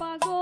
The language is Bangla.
পাগল